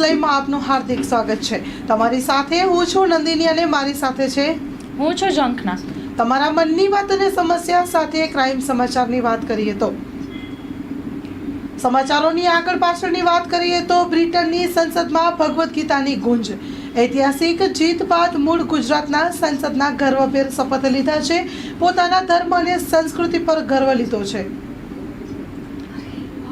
લાઈવમાં આપનું હાર્દિક સ્વાગત છે. તમારી સાથે હું છું નંદિની અને મારી સાથે છે હું છું ઝંખના. તમારા મનની વાત અને સમસ્યા સાથે ક્રાઇમ સમાચારની વાત કરીએ તો. સમાચારોની આગળ પાછળની વાત કરીએ તો બ્રિટનની સંસદમાં ભગવદ્ ગીતાની ગુંજ. ઐતિહાસિક જીત બાદ મૂળ ગુજરાતના સંસદના ગર્વભેર શપથ લીધા છે. પોતાના ધર્મ અને સંસ્કૃતિ પર ગર્વ લીધો છે.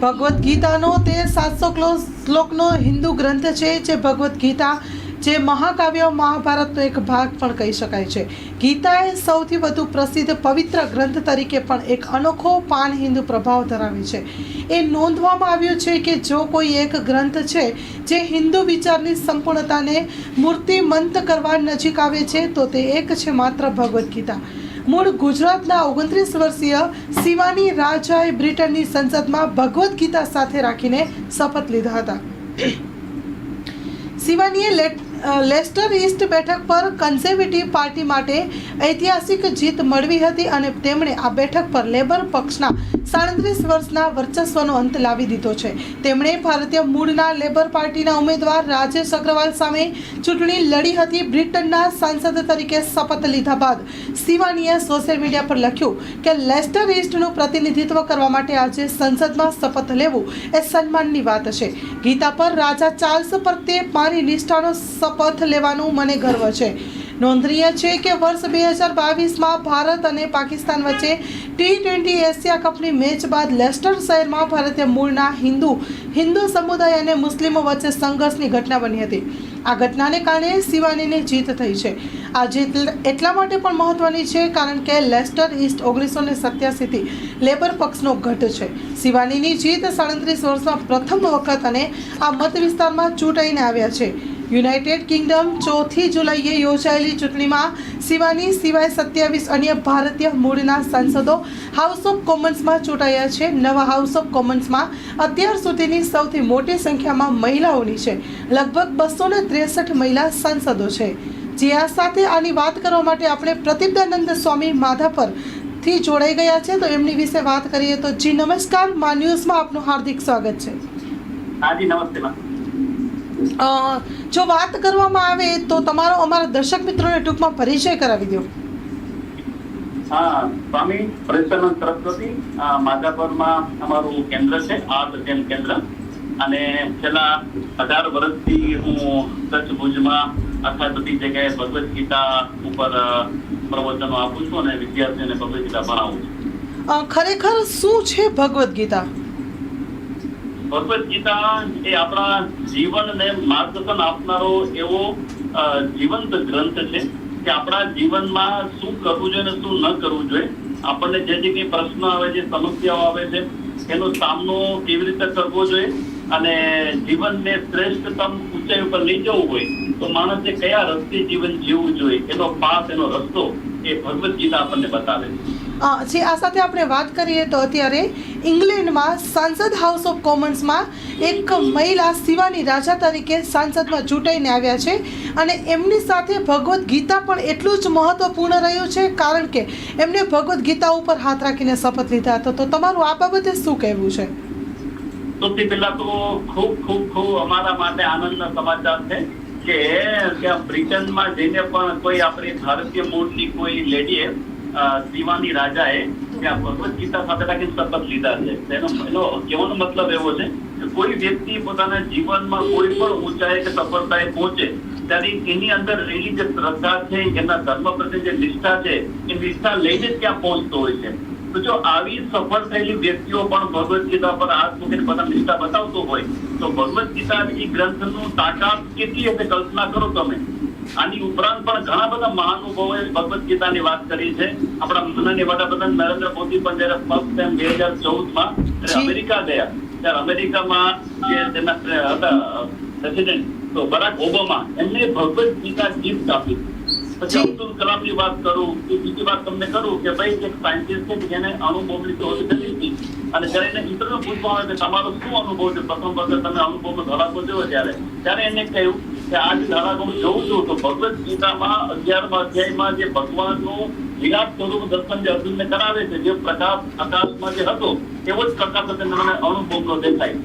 ભગવદ્ ગીતાનો તે સાતસો શ્લોકનો હિન્દુ ગ્રંથ છે, જે ભગવદ્ ગીતા, જે મહાકાવ્ય મહાભારતનો એક ભાગ પણ કહી શકાય છે. ગીતા એ સૌથી વધુ પ્રસિદ્ધ પવિત્ર ગ્રંથ તરીકે પણ એક અનોખો પાન હિન્દુ પ્રભાવ ધરાવે છે. એ નોંધવામાં આવ્યું છે કે જો કોઈ એક ગ્રંથ છે, જે હિન્દુ વિચારની સંપૂર્ણતાને મૂર્તિમંત કરવા નજીક આવે છે, તો તે એક છે માત્ર ભગવદ્ ગીતા. મૂળ ગુજરાતના ઓગણત્રીસ વર્ષીય શિવાની રાજાએ બ્રિટનની સંસદમાં ભગવદ્ ગીતા સાથે રાખીને શપથ લીધા હતા. શિવાનીએ લેસ્ટર ઈસ્ટ બેઠક પર કન્ઝર્વેટિવ પાર્ટી માટે ઐતિહાસિક જીત મળવી હતી અને તેમણે આ બેઠક પર લેબર પક્ષના સાડત્રીસ વર્ષના વર્ચસ્વનો અંત લાવી દીધો છે. તેમણે ભારતીય મૂળના લેબર પાર્ટીના ઉમેદવાર રાજેશ અગ્રવાલ સામે ચૂંટણી લડી હતી બ્રિટનના સાંસદ તરીકે શપથ લીધા બાદ. સિવાનીએ સોશિયલ મીડિયા પર લખ્યું કે લેસ્ટર ઇસ્ટનું પ્રતિનિધિત્વ કરવા માટે આજે સંસદમાં શપથ લેવું એ સન્માનની વાત છે. ગીતા પર રાજા ચાર્લ્સ પ્રત્યે મારી નિષ્ઠાનો શપથ લેવાનું મને ગર્વ છે. નોંધનીય છે કે વર્ષ બે હજાર બાવીસમાં ભારત અને પાકિસ્તાન વચ્ચે ટી ટ્વેન્ટી એશિયા કપની મેચ બાદ લેસ્ટર શહેરમાં ભારતીય મૂળના હિન્દુ હિન્દુ સમુદાય અને મુસ્લિમો વચ્ચે સંઘર્ષની ઘટના બની હતી. આ ઘટનાને કારણે શિવાનીની જીત થઈ છે. આ જીત એટલા માટે પણ મહત્વની છે કારણ કે લેસ્ટર ઈસ્ટ ઓગણીસો ને સત્યાસીથી લેબર પક્ષનો ગઢ છે. શિવાનીની જીત સાડત્રીસ વર્ષમાં પ્રથમ વખત અને આ મત વિસ્તારમાં ચૂંટાઈને આવ્યા છે. યુનાઇટેડ કિંગડમ ચોથી જુલાઈએ યોજાયેલી ચૂંટણીમાં શિવાની સિવાય સત્યાવીસ અન્ય ભારતીય મૂળના સાંસદો હાઉસ ઓફ કોમન્સમાં ચૂંટાયા છે. નવા હાઉસ ઓફ કોમન્સમાં અત્યાર સુધીની સૌથી મોટી સંખ્યામાં મહિલાઓની છે. લગભગ બસો ત્રેસઠ મહિલા સાંસદો છે. જે આ સાથે આની વાત કરવા માટે આપણે પ્રતિજ્ઞાનંદ સ્વામી માધાપરથી જોડાઈ ગયા છે. તો એમની વિશે વાત કરીએ તો જી નમસ્કાર, મા ન્યૂઝમાં આપનું હાર્દિક સ્વાગત છે. હાજી નમસ્તે જો વાત કરવામાં આવે તો તમારો અમારા દર્શક મિત્રોને ટૂંકમાં પરિચય કરાવી દો. હા સ્વામી પ્રેસાનંદ સરસ્વતી માધાપરમાં અમારું કેન્દ્ર છે આર્ટ અધ્યયન કેન્દ્ર. અને છેલ્લા અઢાર વર્ષથી હું કચ્છ ભુજમાં આખા બધી જગ્યાએ ભગવદ્ ગીતા ઉપર પ્રવચનો આપું છું અને વિદ્યાર્થીઓને ભગવદ્ ગીતા ભણાવું છું. ખરેખર શું છે ભગવદ્ ગીતા? ભગવદ્ ગીતા એ આપણા જીવનને માર્ગદર્શન આપનારો એવો જીવંત ગ્રંથ છે કે આપણા જીવનમાં શું કરવું જોઈએ અને શું ન કરવું જોઈએ. આપણને જે જે કંઈ પ્રશ્ન આવે છે સમસ્યાઓ આવે છે, એનો સામનો કેવી રીતે કરવો જોઈએ અને જીવનને શ્રેષ્ઠતમ ઊંચાઈ ઉપર લઈ જવું હોય તો માણસે કયા રસ્તે જીવન જીવવું જોઈએ? એનો પાથ એનો રસ્તો એ ભગવદ્ ગીતા આપણને બતાવે છે. જે આ સાથે આપણે વાત કરીએ તો અત્યારે ઇંગ્લેન્ડમાં સાંસદ હાઉસ ઓફ કોમન્સમાં એક મહિલા શિવાની રાજા તરીકે સાંસદમાં ચૂંટાઈને આવ્યા છે અને એમની સાથે ભગવદ્ ગીતા પણ એટલું જ મહત્વપૂર્ણ રહ્યું છે, કારણ કે એમને ભગવદ્ ગીતા ઉપર હાથ રાખીને શપથ લીધા હતા. તો તમારું આ બાબતે શું કહેવું છે? સૌથી પહેલા તો ખૂબ ખૂબ ખૂબ અમારા માટે આનંદના સમાચાર છે કે ત્યાં બ્રિટનમાં જઈને પણ કોઈ આપણી ભારતીય મૂળની કોઈ લેડીએ અ, શિવાની રાજાએ ત્યાં ભગવદ્ ગીતા સાથે રાખીને શપથ લીધા છે. તેનો એનો કહેવાનો મતલબ એવો છે કે કોઈ વ્યક્તિ પોતાના જીવનમાં કોઈ પણ ઊંચાઈ કે સફળતાએ પહોંચે ત્યારે એની અંદર રહેલી જે શ્રદ્ધા છે એના ધર્મ પ્રત્યે જે નિષ્ઠા છે એ નિષ્ઠા લઈને જ ત્યાં પહોંચતો હોય છે. તો જો આવી સફળ થયેલી વ્યક્તિઓ પણ ભગવદ્ ગીતા પર હાથ મૂકીને પોતાની નિષ્ઠા બતાવતો હોય તો ભગવદ્ ગીતા એ ગ્રંથનું તાકાત કેટલી હશે કલ્પના કરો તમે? આની ઉપરાંત પણ ઘણા બધા મહાનુભાવોએ ભગવદ્ ગીતાની વાત કરી છે. આપણા માનનીય વડાપ્રધાન નરેન્દ્ર મોદી પણ જયારે ફર્સ્ટ ટાઈમ બે હજાર ચૌદમાં અમેરિકા ગયા ત્યારે અમેરિકામાં જે તેના હતા પ્રેસિડેન્ટ તો બરાક ઓબામા એમને ભગવદ ગીતા ગિફ્ટ આપી. પછી અબ્દુલ કલામની વાત કરું કે બીજી વાત તમને કરું કે ભાઈ એક સાયન્ટિસ્ટ છે જેને અનુભવની શોધ કરી હતી અને જયારે એને ઇન્ટરવ્યુ પૂછવામાં આવે કે તમારો શું અનુભવ છે? પ્રથમ વખત તમે અનુભવ ધડાકો જોયો ત્યારે. ત્યારે એને કહ્યું કે આ જે હું જોઉં છું ભગવદ્ ગીતામાં અગિયારમા અધ્યાયમાં જે ભગવાનનું વિરાટ કરાવે છે, જે પ્રકાશ જે હતો, એવો જ પ્રકાશ અત્યારે મને અણુબોમ્બનો દેખાય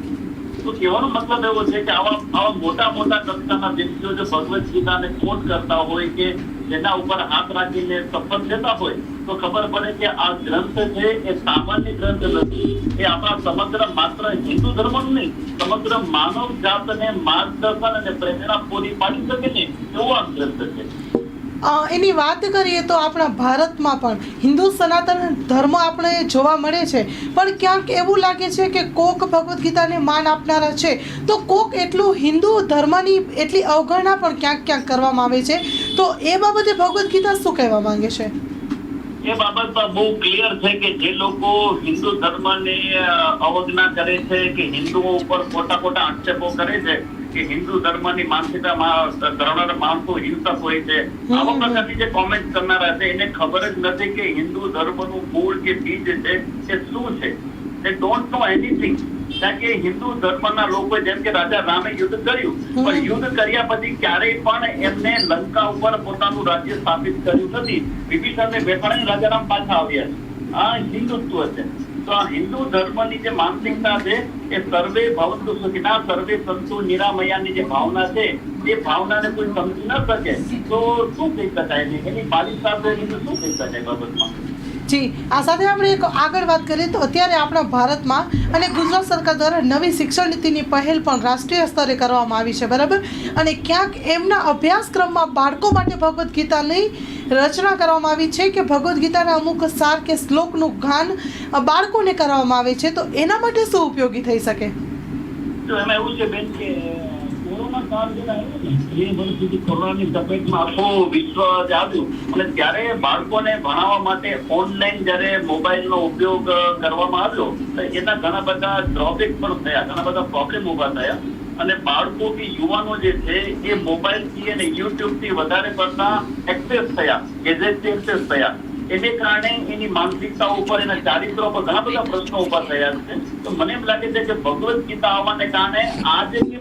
તો કહેવાનો મતલબ એવો છે કે આવા આવા મોટા મોટા કક્ષાના વ્યક્તિઓ જો ભગવદ ગીતાને કોટ કરતા હોય કે જેના ઉપર હાથ રાખીને શપથ લેતા હોય તો ખબર પડે કે આ ગ્રંથ છે, એ સામાન્ય ગ્રંથ નથી. એ આપણા સમગ્ર માત્ર હિન્દુ ધર્મ નહીં, સમગ્ર માનવ જાતને માર્ગદર્શન અને પ્રેરણા પૂરી પાડી શકે ને એવો આ ગ્રંથ છે. એની વાત કરીએ તો આપણા ભારતમાં પણ હિન્દુ સનાતન ધર્મ આપણે જોવા મળે છે, પણ ક્યાંક એવું લાગે છે કે કોક ભગવદ્ ગીતાને માન આપનારા છે. તો કોક એટલું હિન્દુ ધર્મની એટલી અવગણના પણ ક્યાંક ક્યાંક કરવામાં આવે છે. તો એ બાબતે ભગવદ્ ગીતા શું કહેવા માંગે છે? એ બાબત બહુ ક્લિયર છે કે જે લોકો હિન્દુ ધર્મને અવગણના કરે છે કે હિન્દુઓ ઉપર ખોટા ખોટા આક્ષેપો કરે છે કે હિન્દુ ધર્મની માનસિકતામાં ધરનાર માણસો હિંસક હોય છે. આવા પ્રકારની જે કોમેન્ટ કરનારા છે એને ખબર જ નથી કે હિન્દુ ધર્મનું મૂળ કે બીજ છે તે શું છે? They don't know anything. કારણ કે હિન્દુ ધર્મના લોકો જેમ કે રાજા રામે યુદ્ધ કર્યું પણ યુદ્ધ કર્યા પછી ક્યારેય પણ એમને લંકા ઉપર પોતાનું રાજ્ય સ્થાપિત કર્યું નથી. વિભીષણને બેસાડીને રાજારામ પાછા આવ્યા છે. આ હિન્દુત્વ છે. તો આ હિન્દુ ધર્મની જે માનસિકતા છે એ સર્વે ભવંતુ સુખિના સર્વે સંતુ નિરામયાની જે ભાવના છે એ ભાવનાને કોઈ સમજી ન શકે. તો શું કહી શકાય એની બાલિશ સાથે શું કહી શકાય બાબતમાં? જી, આ સાથે આપણે એક આગળ વાત કરીએ તો અત્યારે આપણા ભારતમાં અને ગુજરાત સરકાર દ્વારા નવી શિક્ષણ નીતિની પહેલ પણ રાષ્ટ્રીય સ્તરે કરવામાં આવી છે, બરાબર? અને ક્યાંક એમના અભ્યાસક્રમમાં બાળકો માટે ભગવદ્ ગીતાની રચના કરવામાં આવી છે કે ભગવદ્ ગીતાના અમુક સાર કે શ્લોકનું ગાન બાળકોને કરવામાં આવે છે, તો એના માટે શું ઉપયોગી થઈ શકે? તો એમાં એવું છે બેન કે અને બાળકો કે યુવાનો જે છે, એ મોબાઈલથી અને યુટ્યુબથી વધારે પડતા એક્સેસ થયા ગેજેટથી એક્સેસ થયા. એને કારણે એની માનસિકતા ઉપર, એના ચારિત્ર ઉપર ઘણા બધા પ્રશ્નો ઊભા થયા છે. તો મને એમ લાગે છે કે ભગવદ ગીતા આવવાને કારણે આ જે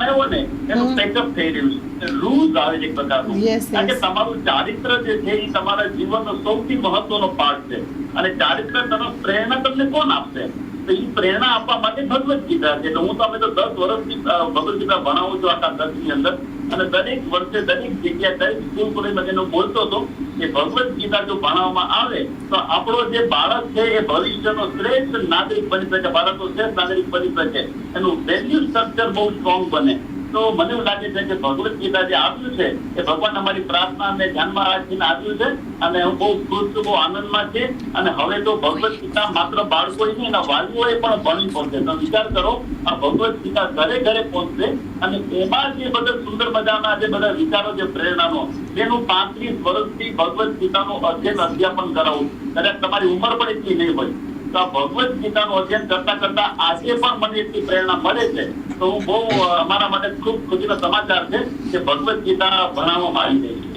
આવ્યો ને એનું પેકઅપ થઈ રહ્યું છે. રૂઝ આવે છે એક પ્રકારનું. કારણ કે તમારું ચારિત્ર જે છે એ તમારા જીવનનો સૌથી મહત્વનો પાર્ટ છે. અને ચારિત્ર તરફ પ્રેરણા તમને કોણ આપશે? તો એ પ્રેરણા આપવા માટે ભગવદ ગીતા છે. તો હું તો અમે તો દસ વર્ષથી ભગવદ ગીતા ભણાવું છું આખા દસની અંદર. અને દરેક વર્ષે દરેક જગ્યાએ દરેક સ્કૂલ કોલેજમાં જેનો બોલતો હતો કે ભગવદ ગીતા જો ભણાવવામાં આવે, તો આપણો જે બાળક છે એ ભવિષ્યનો શ્રેષ્ઠ નાગરિક બની શકે બાળકો શ્રેષ્ઠ નાગરિક બની શકે એનું વેલ્યુ સ્ટ્રક્ચર બહુ સ્ટ્રોંગ બને. તો મને એવું લાગે છે કે ભગવદ ગીતા જે આપ્યું છે, એ ભગવાન અમારી પ્રાર્થનાને ધ્યાનમાં રાખીને આપ્યું છે અને હું બહુ ખુશ બહુ આનંદમાં છે અને હવે તો ભગવદ ગીતા માત્ર બાળકોએ નહીં, એના વાલીઓએ પણ ભણી પડશે તો વિચાર કરો, આ ભગવદ ગીતા ઘરે ઘરે પહોંચશે અને એમાં જે બધા સુંદર મજાના જે બધા વિચારો છે પ્રેરણાનો, તેનું પાંત્રીસ વર્ષથી ભગવદ ગીતાનું અધ્યયન અધ્યાપન કરાવું. કદાચ તમારી ઉંમર પણ એટલી નહીં હોય. તો આ ભગવદ ગીતાનું અધ્યયન કરતા કરતા આજે પણ મને એટલી પ્રેરણા મળે છે. તો હું બહુ અમારા માટે ખૂબ ખુશીનો સમાચાર છે કે ભગવદ્ ગીતા ભણાવવામાં આવી રહી છે.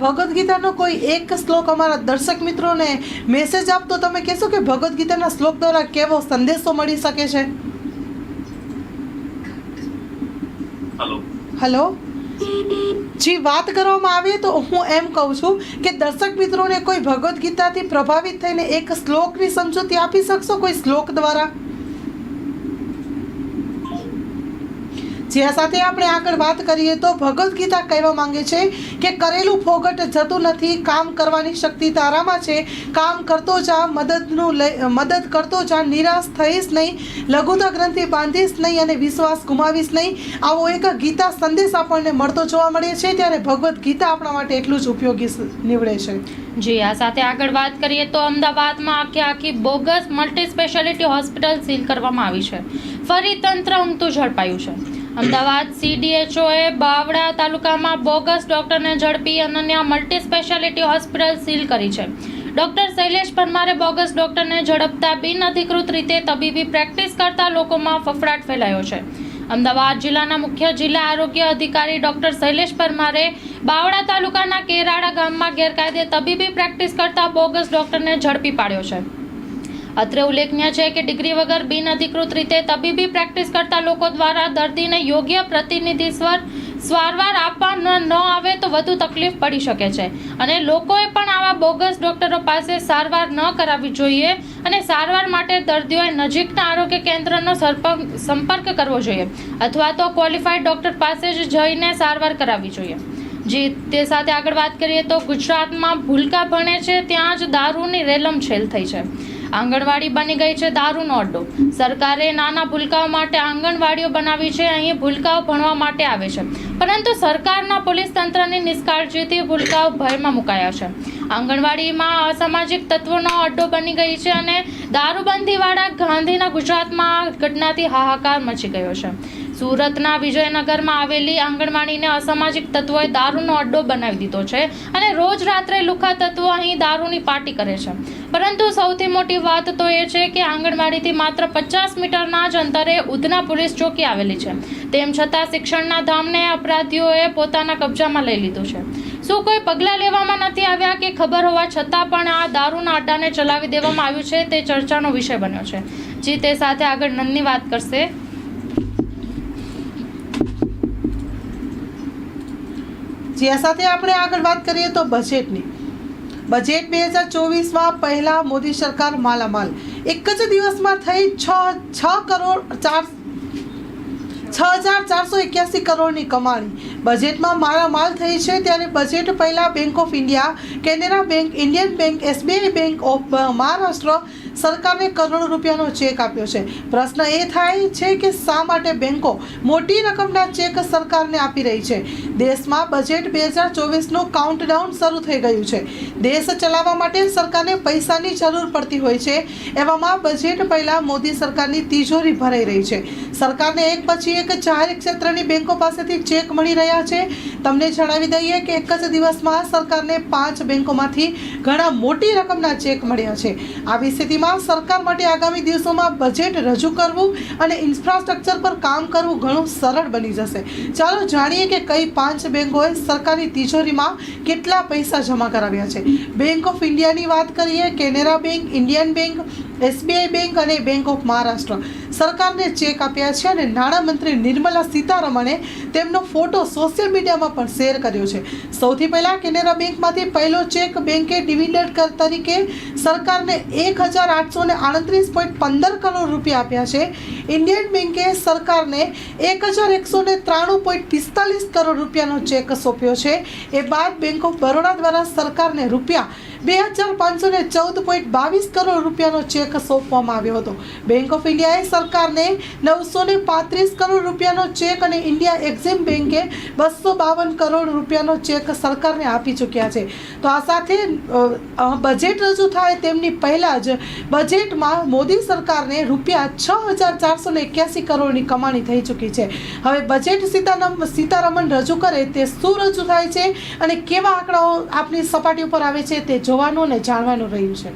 ભગવદ્ ગીતાનો કોઈ એક શ્લોક અમારા દર્શક મિત્રોને મેસેજ આપતો તમે કહેશો કે ભગવદ્ ગીતાના શ્લોક દ્વારા કેવો સંદેશો મળી શકે છે? હલો. હલો. જી, વાત કરવામાં આવે તો હું એમ કહું છું કે દર્શક મિત્રોને કોઈ ભગવદ્ ગીતાથી પ્રભાવિત થઈને એક શ્લોકની સમજૂતી આપી શકશો કોઈ શ્લોક દ્વારા? જે સાથે આપણે આગળ વાત કરીએ તો ભગવદ્ ગીતા કહેવા માંગે છે કે કરેલું ફોગટ જતું નથી, કામ કરવાની શક્તિ તારામાં છે, કામ કરતો જા, મદદનું મદદ કરતો જા, નિરાશ થઈશ નહીં, લઘુતા ગ્રંથિ બાંધીશ નહીં અને વિશ્વાસ ગુમાવીશ નહીં. આવો એક ગીતા સંદેશ આપણને મળતો જોવા મળે છે, ત્યારે ભગવદ્ ગીતા આપણા માટે એટલું જ ઉપયોગી નીવડે છે. જી, આ સાથે આગળ વાત કરીએ તો અમદાવાદમાં આખી આખી bogus multi speciality hospital seal કરવામાં આવી છે. ફરી તંત્ર ઊંઘતું ઝડપાયું છે. અમદાવાદ સીડીએચઓએ બાવડા તાલુકામાં બોગસ ડોક્ટરને ઝડપી Ananya multi speciality hospital seal કરી છે. ડોક્ટર શૈલેષ પરમારે બોગસ ડોક્ટરને ઝડપતા બિન અધિકૃત રીતે તબીબી પ્રેક્ટિસ કરતા લોકોમાં ફફડાટ ફેલાયો છે. અમદાવાદ જિલ્લાના મુખ્ય જિલ્લા આરોગ્ય અધિકારી ડોક્ટર શૈલેષ પરમારે બાવડા તાલુકાના કેરાડા ગામમાં ગેરકાયદે તબીબી પ્રેક્ટિસ કરતા બોગસ ડોક્ટરને ઝડપી પાડ્યો છે. અત્રે ઉલ્લેખનીય છે કે ડિગ્રી વગર બિન અધિકૃત રીતે તબીબી પ્રેક્ટિસ કરતા લોકો દ્વારા દર્દીને યોગ્ય પ્રતિનિધિ સ્વર સારવાર આપવા ન આવે તો વધુ તકલીફ પડી શકે છે. અને લોકોએ પણ આવા બોગસ ડોક્ટરો પાસે સારવાર ન કરાવવી જોઈએ અને સારવાર માટે દર્દીઓએ નજીકના આરોગ્ય કેન્દ્રનો સંપર્ક કરવો જોઈએ અથવા તો ક્વોલિફાઈડ ડોક્ટર પાસે જ જઈને સારવાર કરાવવી જોઈએ. જી, તે સાથે આગળ વાત કરીએ તો ગુજરાતમાં ભૂલકા ભણે છે, ત્યાં જ દારૂની રેલમ છેલ થઈ છે. આંગણવાડી બની ગઈ છે દારૂનો અડ્ડો. સરકારે નાના ભૂલકાઓ માટે આંગણવાડીઓ બનાવી છે, અહીં ભૂલકાઓ ભણવા માટે આવે છે. પરંતુ સરકારના પોલીસ તંત્રની નિષ્કાળજીથી ભૂલકાઓ ભયમાં મુકાયા છે. આંગણવાડીમાં અસામાજિક તત્વોનો અડ્ડો બની ગઈ છે અને દારૂબંધીવાળા ગાંધીના ગુજરાતમાં ઘટનાથી હાહાકાર મચી ગયો છે. સુરતના વિજયનગરમાં આવેલી આંગણવાડીને અસામાજિક તત્વોએ દારૂનો અડ્ડો બનાવી દીધો છે અને રોજ રાત્રે લુખા તત્વો અહીં દારૂની પાર્ટી કરે છે. પરંતુ સૌથી મોટી વાત તો એ છે કે આંગણવાડીથી માત્ર પચાસ મીટરના જ અંતરે ઉધના પોલીસ ચોકી આવેલી છે. તેમ છતાં શિક્ષણના ધામને અપરાધીઓએ પોતાના કબજામાં લઈ લીધું છે. શું કોઈ પગલાં લેવામાં નથી આવ્યા કે ખબર હોવા છતાં પણ આ દારૂના અડ્ડાને ચલાવી દેવામાં આવ્યું છે તે ચર્ચાનો વિષય બન્યો છે. જી તે સાથે આગળ નંદની વાત કરશે. જે સાથે આપણે આગળ વાત કરીએ તો બજેટની બજેટ બે હજાર ચોવીસમાં પહેલાં મોદી સરકાર માલામાલ. એક જ દિવસમાં થઈ છ છ કરોડ ચાર, છ હજાર ચારસો એક્યાસી કરોડની કમાણી. બજેટમાં માલામાલ થઈ છે ત્યારે બજેટ પહેલાં Bank of India Canara Bank Indian Bank SBI Bank of Maharashtra સરકારને કરોડો રૂપિયાનો ચેક આપ્યો છે. પ્રશ્ન એ થાય છે કે શા માટે બેંકો મોટી રકમના ચેક સરકારને આપી રહી છે? દેશમાં બજેટ બે હજાર ચોવીસનું કાઉન્ટડાઉન શરૂ થઈ ગયું છે. દેશ ચલાવવા માટે સરકારને પૈસાની જરૂર પડતી હોય છે. એવામાં બજેટ પહેલાં મોદી સરકારની તિજોરી ભરાઈ રહી છે. સરકારને એક પછી એક જાહેર ક્ષેત્રની બેંકો પાસેથી ચેક મળી રહ્યા છે. તમને જણાવી દઈએ કે એક જ દિવસમાં સરકારને પાંચ બેંકોમાંથી ઘણા મોટી રકમના ચેક મળ્યા છે. આવી સ્થિતિમાં સરકાર માટે આગામી દિવસોમાં બજેટ રજૂ કરવું અને ઇન્ફ્રાસ્ટ્રક્ચર પર કામ કરવું ઘણું સરળ બની જશે. ચાલો જાણીએ કે કઈ પાંચ બેંકોએ સરકારની તિજોરીમાં કેટલા પૈસા જમા કરાવ્યા છે. બેંક ઓફ ઇન્ડિયાની વાત કરીએ, Canara Bank Indian Bank SBI Bank અને બેંક ઓફ મહારાષ્ટ્ર સરકારને ચેક આપ્યા છે અને નાણામંત્રી નિર્મલા સીતારમણે તેમનો ફોટો સોશિયલ મીડિયામાં પણ શેર કર્યો છે. સૌથી પહેલાં કેનેરા બેંકમાંથી પહેલો ચેક બેંકે ડિવિડન્ડ તરીકે સરકારને એક હજાર આઠસો ને આડત્રીસ પોઈન્ટ પંદર કરોડ રૂપિયા આપ્યા છે. ઇન્ડિયન બેંકે સરકારને એક હજાર એકસો ને ત્રાણું પોઈન્ટ પિસ્તાલીસ કરોડ રૂપિયાનો ચેક સોંપ્યો છે. એ બાદ બેંક ઓફ બરોડા દ્વારા સરકારને રૂપિયા બે હજાર પાંચસો ને ચૌદ પોઈન્ટ બાવીસ કરોડ રૂપિયાનો ચેક સોંપવામાં આવ્યો હતો. બેંક ઓફ ઇન્ડિયાએ સરકારને નવસો ને પાંત્રીસ કરોડ રૂપિયાનો ચેક અને ઇન્ડિયા એક્ઝિમ બેંકે બસો બાવન કરોડ રૂપિયાનો ચેક સરકારને આપી ચૂક્યા છે. તો આ સાથે બજેટ રજૂ થાય તેમની પહેલાં જ બજેટમાં મોદી સરકારને રૂપિયા છ હજાર ચારસો ને એક્યાસી કરોડની કમાણી થઈ ચૂકી છે. હવે બજેટ સીતારામ સીતારમણ રજૂ કરે તે શું રજૂ થાય છે અને કેવા આંકડાઓ આપની સપાટી ઉપર આવે છે તે જોવાનું અને જાણવાનું રહ્યું છે.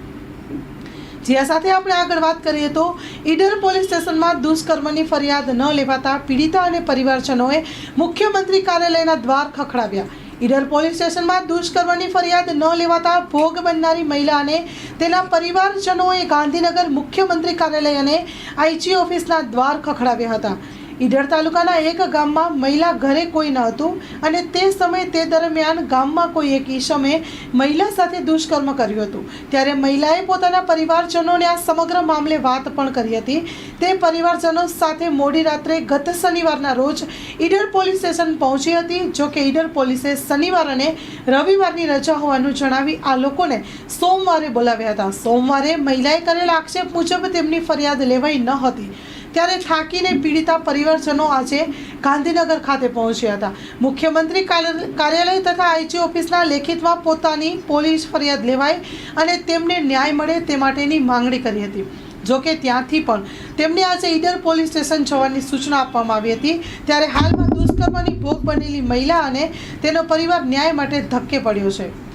જે સાથે આપણે આગળ વાત કરીએ તો ઈડર પોલીસ સ્ટેશનમાં દુષ્કર્મની ફરિયાદ ન લેવાતા પીડિતા અને પરિવારજનોએ મુખ્યમંત્રી કાર્યાલયના દ્વાર ખખડાવ્યા. ઈડર પોલીસ સ્ટેશનમાં દુષ્કર્મની ફરિયાદ ન લેવાતા ભોગ બનનારી મહિલા અને તેના પરિવારજનોએ ગાંધીનગર મુખ્યમંત્રી કાર્યાલય અને આઈજી ઓફિસના દ્વાર ખખડાવ્યા હતા. ઈડર તાલુકાના એક ગામમાં મહિલા ઘરે કોઈ ન હતું અને તે સમયે તે દરમિયાન ગામમાં કોઈ એક ઈસમે મહિલા સાથે દુષ્કર્મ કર્યું હતું. ત્યારે મહિલાએ પોતાના પરિવારજનોને આ સમગ્ર મામલે વાત પણ કરી હતી. તે પરિવારજનો સાથે મોડી રાત્રે ગત શનિવારના રોજ ઈડર પોલીસ સ્ટેશન પહોંચી હતી, જો કે ઈડર પોલીસે શનિવાર અને રવિવારની રજા હોવાનું જણાવી આ લોકોને સોમવારે બોલાવ્યા હતા. સોમવારે મહિલાએ કરેલા આક્ષેપ મુજબ તેમની ફરિયાદ લેવાઈ ન હતી. ત્યારે થાકીને પીડિતા પરિવારજનો આજે ગાંધીનગર ખાતે પહોંચ્યા હતા. મુખ્યમંત્રી કાર્ય- કાર્યાલય તથા આઈજી ઓફિસના લેખિતમાં પોતાની પોલીસ ફરિયાદ લેવાય અને તેમને ન્યાય મળે તે માટેની માંગણી કરી હતી. જોકે ત્યાંથી પણ તેમને આજે ઈડર પોલીસ સ્ટેશન જવાની સૂચના આપવામાં આવી હતી. ત્યારે હાલમાં દુષ્કર્મની ભોગ બનેલી મહિલા અને તેનો પરિવાર ન્યાય માટે ધક્કે પડ્યો છે.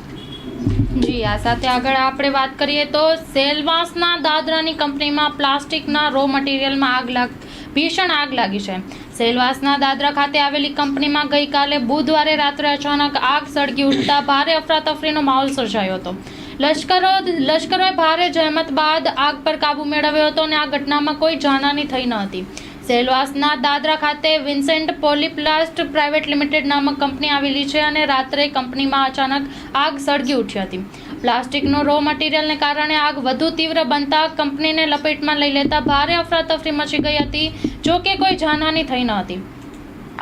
જી, આ સાથે આગળ આપણે વાત કરીએ તો સેલવાસના દાદરાની કંપનીમાં પ્લાસ્ટિકના રો મટીરિયલમાં આગ લાગ, ભીષણ આગ લાગી છે. સેલવાસના દાદરા ખાતે આવેલી કંપનીમાં ગઈકાલે બુધવારે રાત્રે અચાનક આગ સળગી ઉઠતા ભારે અફરાતફરીનો માહોલ સર્જાયો હતો. લશ્કરો, લશ્કરોએ ભારે જહેમત બાદ આગ પર કાબૂ મેળવ્યો હતો અને આ ઘટનામાં કોઈ જાનહાની થઈ ન હતી. સેલવાસના દાદરા ખાતે વિન્સેન્ટ પોલીપ્લાસ્ટ પ્રાઇવેટ લિમિટેડ નામક કંપની આવેલી છે અને રાત્રે કંપનીમાં અચાનક આગ સળગી ઉઠી હતી. પ્લાસ્ટિકનો રો મટીરિયલને કારણે આગ વધુ તીવ્ર બનતા કંપનીને લપેટમાં લઈ લેતા ભારે અફરાતફરી મચી ગઈ હતી, જો કે કોઈ જાનહાની થઈ ન હતી.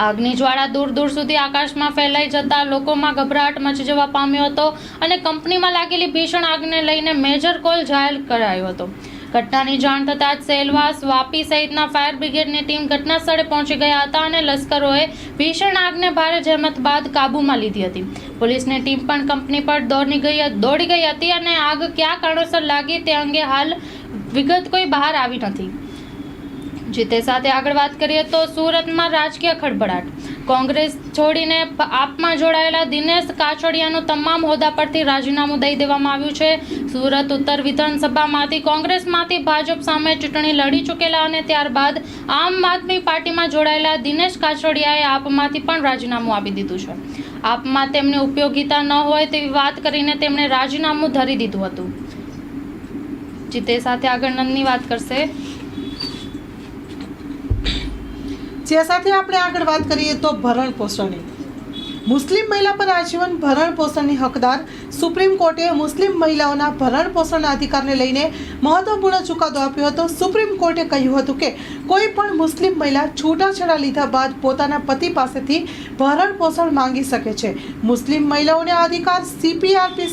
આગની જ્વાળા દૂર દૂર સુધી આકાશમાં ફેલાઈ જતા લોકોમાં ગભરાટ મચી જવા પામ્યો હતો અને કંપનીમાં લાગેલી ભીષણ આગને લઈને મેજર કોલ જાહેર કરાયો હતો. ઘટનાની જાણ થતાં જ સેલવાસ વાપી સહિતના ફાયર બ્રિગેડની ટીમ ઘટના સ્થળે પહોંચી ગયા હતા અને લશ્કરોએ ભીષણ આગને ભારે જહેમત બાદ કાબૂમાં લીધી હતી. પોલીસની ટીમ પણ કંપની પર દોડી ગઈ દોડી ગઈ હતી અને આગ કયા કારણોસર લાગી તે અંગે હાલ વિગત કોઈ બહાર આવી નથી. જે તે સાથે આગળ વાત કરીએ તો સુરતમાં રાજકીય ખળભળાટ. કોંગ્રેસ છોડીને આપમાં જોડાયેલા દિનેશ કાછડિયાનું તમામ હોદ્દા પરથી રાજીનામું દઈ દેવામાં આવ્યું છે. સુરત ઉત્તર વિધાનસભામાંથી કોંગ્રેસમાંથી ભાજપ સામે ચૂંટણી લડી ચૂકેલા અને ત્યારબાદ આમ આદમી પાર્ટીમાં જોડાયેલા દિનેશ કાછડિયાએ આપમાંથી પણ રાજીનામું આપી દીધું છે. આપમાં તેમની ઉપયોગિતા ન હોય તેવી વાત કરીને તેમણે રાજીનામું ધરી દીધું હતું. જીતે સાથે આગળ નંદની વાત કરશે. જે સાથે આપણે આગળ વાત કરીએ તો ભરણ પોષણની. મુસ્લિમ મહિલા પર આજીવન ભરણ પોષણની હકદાર સુપ્રીમ કોર્ટે મુસ્લિમ મહિલાઓના ભરણ પોષણના અધિકારને લઈને મહત્વપૂર્ણ ચુકાદો આપ્યો હતો. સુપ્રીમ કોર્ટે કહ્યું હતું કે કોઈ પણ મુસ્લિમ મહિલા છૂટાછેડા લીધા બાદ પોતાના પતિ પાસેથી ભરણ પોષણ માંગી શકે છે. મુસ્લિમ મહિલાઓને અધિકાર સીપીઆરપી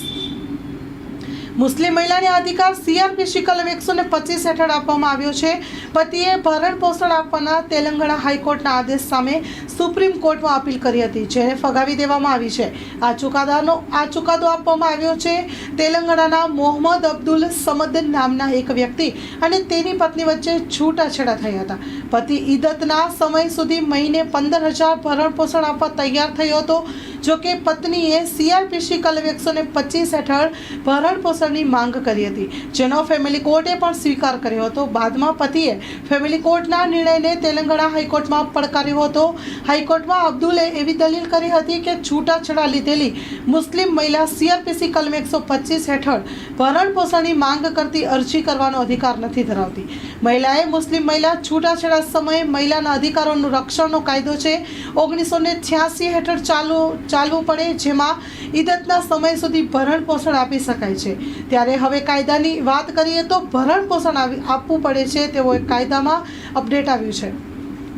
મુસ્લિમ મહિલાને અધિકાર સીઆરપીસી કલમ એકસો ને પચીસ હેઠળ આપવામાં આવ્યો છે. પતિએ ભરણ પોષણ આપવાના તેલંગાણા હાઈકોર્ટના આદેશ સામે સુપ્રીમ કોર્ટમાં અપીલ કરી હતી, જેને ફગાવી દેવામાં આવી છે. આ ચુકાદાનો, આ ચુકાદો આપવામાં આવ્યો છે તેલંગાણાના મોહમ્મદ અબ્દુલ સમદ નામના એક વ્યક્તિ અને તેની પત્ની વચ્ચે છૂટાછેડા થયા હતા. પતિ ઈદતના સમય સુધી મહિને પંદર હજાર ભરણ પોષણ આપવા તૈયાર થયો હતો. જો કે પત્નીએ સીઆરપીસી કલમ એકસો ને પચીસ હેઠળ ભરણ પોષણની માંગ કરી હતી. જેનો ફેમિલી કોર્ટે પણ સ્વીકાર કર્યો હતો. બાદમાં પતિએ ફેમિલી કોર્ટના નિર્ણયને તેલંગાણા હાઈકોર્ટમાં પડકાર્યો હતો. હાઈકોર્ટમાં અબ્દુલે એવી દલીલ કરી હતી કે છૂટાછેડા લીધેલી મુસ્લિમ મહિલા સીઆરપીસી કલમ એકસો પચીસ હેઠળ ભરણ પોષણની માંગ કરતી અરજી કરવાનો અધિકાર નથી ધરાવતી. મહિલાએ મુસ્લિમ મહિલા છૂટાછેડા સમયે મહિલાના અધિકારોનું રક્ષણનો કાયદો છે. ઓગણીસો ને છ્યાસી હેઠળ ચાલુ ચાલવું પડે, જેમાં ઈદતના સમય સુધી ભરણ પોષણ આપી શકાય છે. ત્યારે હવે કાયદાની વાત કરીએ તો ભરણ પોષણ આપવું પડે છે તેવો એક કાયદામાં અપડેટ આવ્યું છે.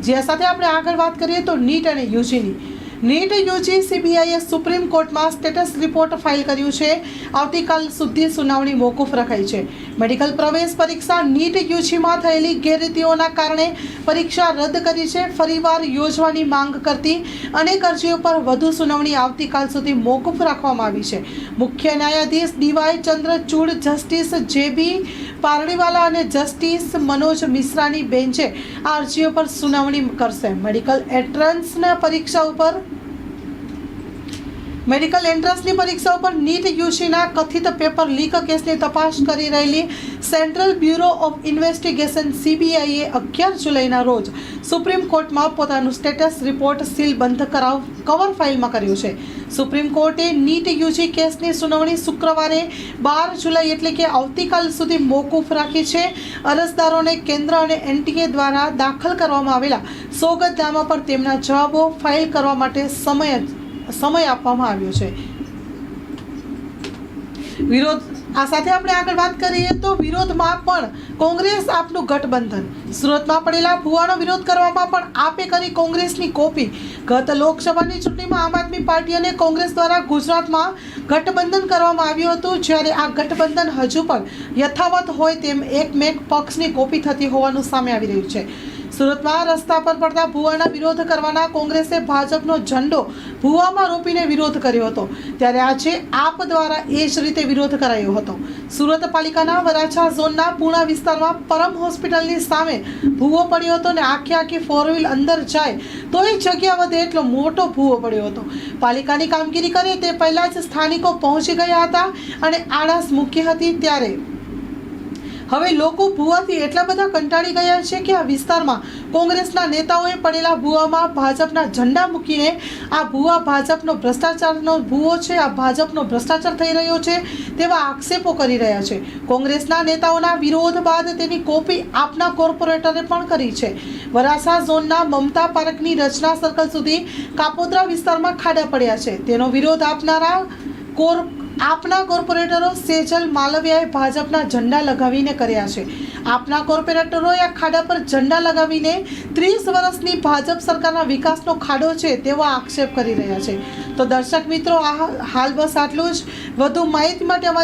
જે સાથે આપણે આગળ વાત કરીએ તો નીટ અને યુજીની. નીટ યુજી સીબીઆઈએ સુપ્રીમ કોર્ટમાં સ્ટેટસ રિપોર્ટ ફાઇલ કર્યું છે. આવતીકાલ સુધી સુનાવણી મોકૂફ રખાઈ છે. મેડિકલ પ્રવેશ પરીક્ષા નીટ યુજીમાં થયેલી ગેરરીતિઓના કારણે પરીક્ષા રદ કરી છે. ફરીવાર યોજવાની માંગ કરતી અનેક અરજીઓ પર વધુ સુનાવણી આવતીકાલ સુધી મોકૂફ રાખવામાં આવી છે. મુખ્ય ન્યાયાધીશ DY Chandrachud justice JB Pardiwala અને જસ્ટિસ મનોજ મિશ્રાની બેન્ચે આ અરજીઓ પર સુનાવણી કરશે. મેડિકલ એન્ટ્રન્સના પરીક્ષા ઉપર મેડિકલ એન્ટ્રન્સની પરીક્ષા ઉપર નીટ યુજીના કથિત પેપર લીક કેસની તપાસ કરી રહેલી સેન્ટ્રલ બ્યુરો ઓફ ઇન્વેસ્ટિગેશન સીબીઆઈએ અગિયાર જુલાઈના રોજ સુપ્રીમ કોર્ટમાં પોતાનું સ્ટેટસ રિપોર્ટ સીલ બંધ કરાવ, કવર ફાઇલમાં કર્યું છે. સુપ્રીમ કોર્ટે નીટ યુજી કેસની સુનાવણી શુક્રવારે બાર જુલાઈ એટલે કે આવતીકાલ સુધી મોકૂફ રાખી છે. અરજદારોને કેન્દ્ર અને એનટીએ દ્વારા દાખલ કરવામાં આવેલા સોગતનામા પર તેમના જવાબો ફાઇલ કરવા માટે સમય સમય આપવામાં આવ્યો છે. વિરોધ આ સાથે આપણે આગળ વાત કરીએ તો વિરોધમાં પણ કોંગ્રેસ આપનું ગઠબંધન. સુરતમાં પડેલા ભુવાનો વિરોધ કરવામાં પણ આપે કરી કોંગ્રેસની કોપી. ગત લોકસભાની ચૂંટણીમાં આમ આદમી પાર્ટી અને કોંગ્રેસ દ્વારા ગુજરાતમાં ગઠબંધન કરવામાં આવ્યું હતું. જ્યારે આ ગઠબંધન હજુ પણ યથાવત હોય તેમ એકમેક પક્ષની કોપી થતી હોવાનું સામે આવી રહ્યું છે. સુરતમાં રસ્તા પર પડતા ભુવાના વિરોધ કરવાના કોંગ્રેસે ભાજપનો ઝંડો ભુવામાં રોપીને વિરોધ કર્યો હતો. ત્યારે આજે આપ દ્વારા એ જ રીતે વિરોધ કરાયો હતો. સુરત પાલિકાના વરાછા ઝોનના પૂણા વિસ્તારમાં પરમ હોસ્પિટલની સામે ભૂવો પડ્યો હતો ને આખી આખી ફોર વ્હીલ અંદર જાય તો એ જગ્યા વધે એટલો મોટો ભૂવો પડ્યો હતો. પાલિકાની કામગીરી કરે તે પહેલાં જ સ્થાનિકો પહોંચી ગયા હતા અને આળસ મૂકી હતી ત્યારે હવે લોકો ભૂવાથી એટલા બધા કંટાળી ગયા છે કે આ વિસ્તારમાં કોંગ્રેસના નેતાઓએ પડેલા ભૂવામાં ભાજપના ઝંડા મૂકીને આ ભૂવા ભાજપનો ભ્રષ્ટાચારનો ભૂવો છે, આ ભાજપનો ભ્રષ્ટાચાર થઈ રહ્યો છે તેવા આક્ષેપો કરી રહ્યા છે. કોંગ્રેસના નેતાઓના વિરોધ બાદ તેની કોપી આપના કોર્પોરેટરે પણ કરી છે. વરાસા ઝોનના મમતા પાર્કની રચના સર્કલ સુધી કાપોદ્રા વિસ્તારમાં ખાડા પડ્યા છે. તેનો વિરોધ આપનારા કોર આપના કોર્પોરેટરો સેજલ માલવિયાએ ભાજપના ઝંડા લગાવીને કર્યા છે. આપના કોર્પોરેટરોએ આ ખાડા પર ઝંડા લગાવીને ત્રીસ વર્ષની ભાજપ સરકારના વિકાસનો ખાડો છે તેવો આક્ષેપ કરી રહ્યા છે. તો દર્શક મિત્રો, આ હાલ બસ આટલું જ. વધુ માહિતી માટે અમારી